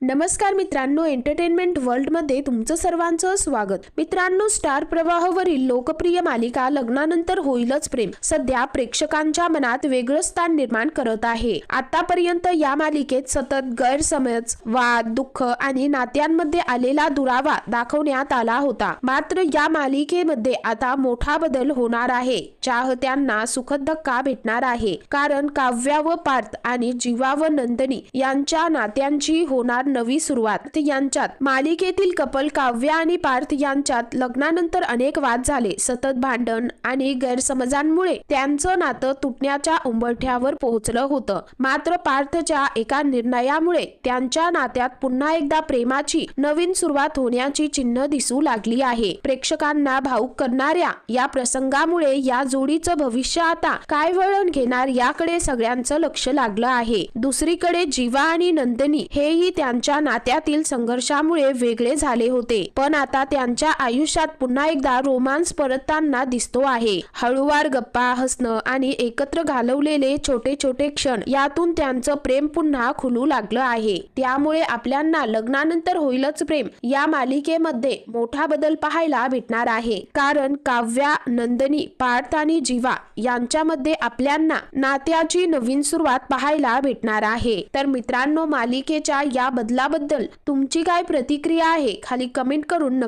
नमस्कार मित्रांनो एंटरटेनमेंट वर्ल्डमध्ये तुमचं सर्वांचं स्वागत. मित्रांनो स्टार प्रवाहावरील लोकप्रिय मालिका लग्नानंतर होईलच प्रेम. सध्या प्रेक्षकांच्या मनात वेगळं स्थान निर्माण करत आहे. आतापर्यंत या मालिकेत सतत गैरसमज वाद दुःख आणि नात्यांमध्ये आलेला दुरावा दाखवण्यात आला होता. मात्र या मालिकेमध्ये आता मोठा बदल होणार आहे. चाहत्यांना सुखद धक्का भेटणार आहे. कारण काव्या व पार्थ आणि जीवा व नंदनी यांच्या नात्यांची होणार नवी सुरुवात. यांच्यात मालिकेतील कपल काव्या आणि पार्थ यांच्यात लग्नानंतर अनेक वाद झाले. सतत भांडण आणि गैरसमजांमुळे त्यांचं नातं तुटण्याच्या उंबरठ्यावर पोहोचलं होतं. मात्र पार्थच्या एका निर्णयामुळे त्यांच्या नात्यात पुन्हा एकदा प्रेमाची नवीन सुरुवात होण्याची चिन्ह दिसू लागली आहे. प्रेक्षकांना भाऊक करणाऱ्या या प्रसंगामुळे या जोडीचं भविष्य आता काय वळण घेणार याकडे सगळ्यांचं लक्ष लागलं आहे. दुसरीकडे जीवा आणि नंदिनी हेही त्यांच्या नात्यातील संघर्षामुळे वेगळे झाले होते. पण आता त्यांच्या आयुष्यात पुन्हा एकदा रोमांस परतताना दिसतो आहे. हळूवार गप्पा हसणं आणि एकत्र घालवलेले छोटे छोटे क्षण यातून त्यांचं प्रेम पुन्हा खुलू लागलं आहे. त्यामुळे आपल्यांना लग्नानंतर होईलच प्रेम या मालिकेमध्ये मोठा बदल पाहायला भेटणार आहे. कारण काव्या नंदनी पार्थ आणि जीवा यांच्यामध्ये आपल्यांना नात्याची नवीन सुरुवात पाहायला भेटणार आहे. तर मित्रांनो मालिकेच्या या बदलाबद्दल तुमची काय प्रतिक्रिया आहे खाली कमेंट करून नक्की